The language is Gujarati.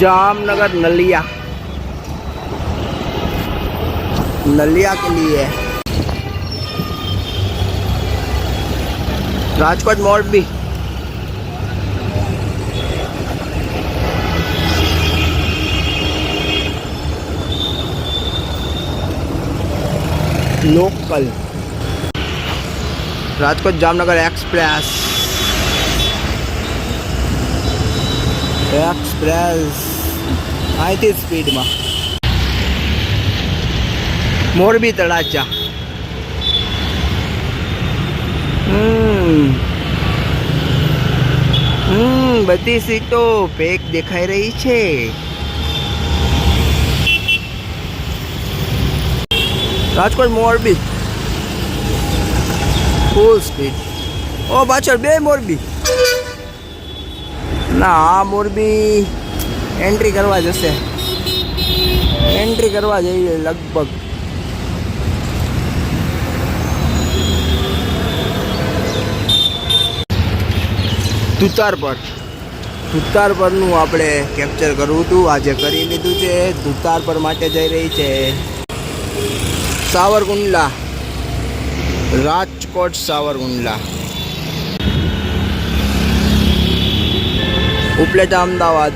जामनगर नलिया। नलिया के लिए। राजकोट मॉल भी। Local. Rajkot Jamnagar express. Express અહીંથી સ્પીડમાં મોરબી હમ. હમ, બધી સીટો પેક દેખાઈ રહી છે. રાજકોટ મોરબી. ફૂલ સ્પીડ ઓ, પાછળ બે મોરબી. ના આ મોરબી એન્ટ્રી કરવા જશે. એન્ટ્રી કરવા જઈએ લગભગ. તુતાર પર. તુતાર પરનું આપણે કેપ્ચર કરવું હતું આજે કરી લીધું છે. તુતાર પર માટે જઈ રહી છે સાવરકુંડલા. રાજકોટ સાવરકુંડલા. ઉપલેટા અમદાવાદ.